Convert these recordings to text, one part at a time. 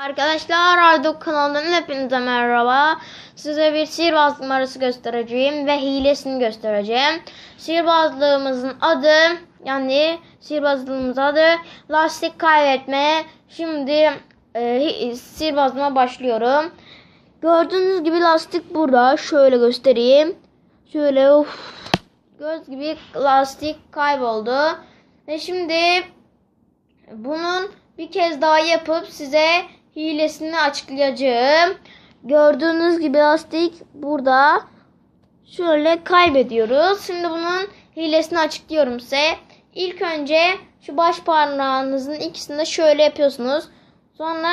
Arkadaşlar Ardo kanalından hepinize merhaba. Size bir sihirbaz numarası göstereceğim ve hilesini göstereceğim. Sihirbazlığımızın adı yani sihirbazlığımızın adı lastik kaybetme. Şimdi e, hi- sihirbazlığa başlıyorum. Gördüğünüz gibi lastik burada. Şöyle göstereyim. Şöyle of. Göz gibi lastik kayboldu. Ve şimdi bunun bir kez daha yapıp size hilesini açıklayacağım. Gördüğünüz gibi lastik burada. Şöyle kaybediyoruz. Şimdi bunun hilesini açıklıyorum size. İlk önce şu baş parmağınızın ikisini şöyle yapıyorsunuz. Sonra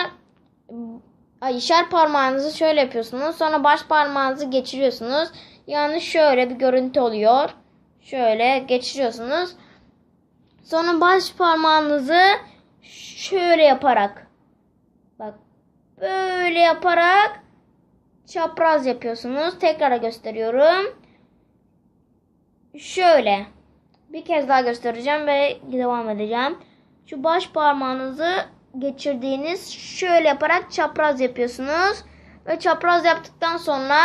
ay, işaret parmağınızı şöyle yapıyorsunuz. Sonra baş parmağınızı geçiriyorsunuz. Yani şöyle bir görüntü oluyor. Şöyle geçiriyorsunuz. Sonra baş parmağınızı şöyle yaparak bak böyle yaparak çapraz yapıyorsunuz. Tekrar gösteriyorum. Şöyle bir kez daha göstereceğim ve devam edeceğim. Şu baş parmağınızı geçirdiğiniz şöyle yaparak çapraz yapıyorsunuz. Ve çapraz yaptıktan sonra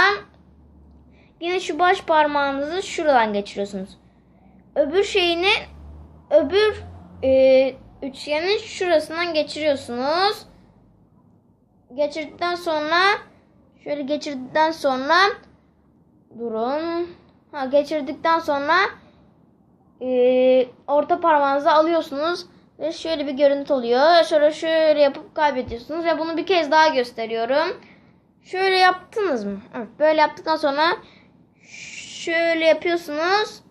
yine şu baş parmağınızı şuradan geçiriyorsunuz. Öbür şeyini öbür e, üçgenin şurasından geçiriyorsunuz. Geçirdikten sonra şöyle geçirdikten sonra durun. Ha geçirdikten sonra e, orta parmağınızı alıyorsunuz ve şöyle bir görüntü oluyor. Şöyle şöyle yapıp kaybediyorsunuz ve bunu bir kez daha gösteriyorum. Şöyle yaptınız mı? Evet, böyle yaptıktan sonra şöyle yapıyorsunuz.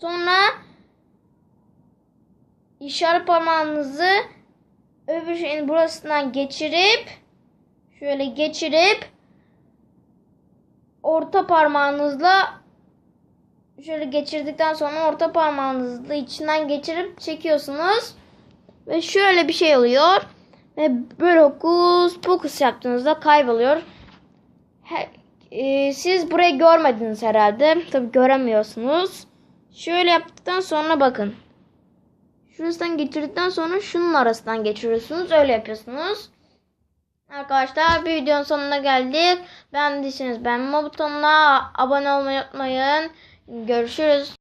Sonra işaret parmağınızı öbür şeyin burasından geçirip şöyle geçirip orta parmağınızla şöyle geçirdikten sonra orta parmağınızla içinden geçirip çekiyorsunuz ve şöyle bir şey oluyor ve böyle hokus pokus yaptığınızda kayboluyor. He- e, siz burayı görmediniz herhalde. Tabi göremiyorsunuz. Şöyle yaptıktan sonra bakın. Şurasından geçirdikten sonra şunun arasından geçiriyorsunuz. Öyle yapıyorsunuz. Arkadaşlar bir videonun sonuna geldik. Beğendiyseniz beğenme butonuna abone olmayı unutmayın. Görüşürüz.